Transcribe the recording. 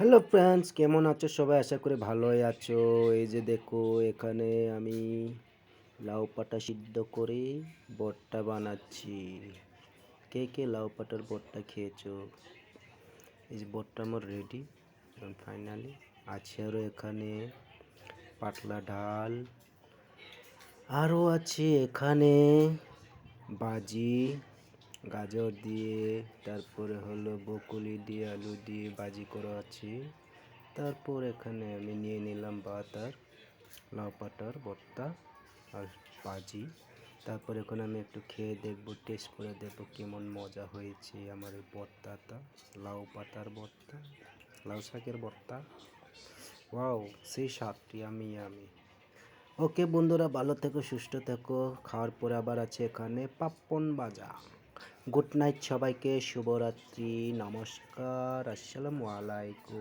Hello friends কেমন আছো? সবাই আশা করি ভালোই আছো। এই যে দেখো, এখানে আমি লাউ পাটা সিদ্ধ করে বটটা বানাচ্ছি। কে কে লাউ পাটার বটটা খেয়েছো? এই যে বটটা আমার রেডি ফাইনালি আছে আরও এখানে পাতলা ডাল। আরও আছে এখানে বাজি। গাজর দিয়ে, তারপরে হলো বকুলি দিয়ে, আলু দিয়ে বাজি করা আছে। তারপর এখানে আমি নিয়ে নিলাম ভাত আর লাউ পাতার ভর্তা আর বাজি তারপর এখানে আমি একটু খেয়ে দেখব টেস্ট করে দেখব কেমন মজা হয়েছে আমার এই ভর্তাটা, লাউ পাতার ভর্তা, লাউ শাকের ভর্তা। ওয়াও, সেই স্বাদটি আমি আমি। ওকে বন্ধুরা, ভালো থেকো, সুস্থ থেকো। খাওয়ার পরে আবার আছে এখানে পাপ্পন বাজা গুড নাইট সবাইকে শুভরাত্রি নমস্কার আসসালামু আলাইকুম।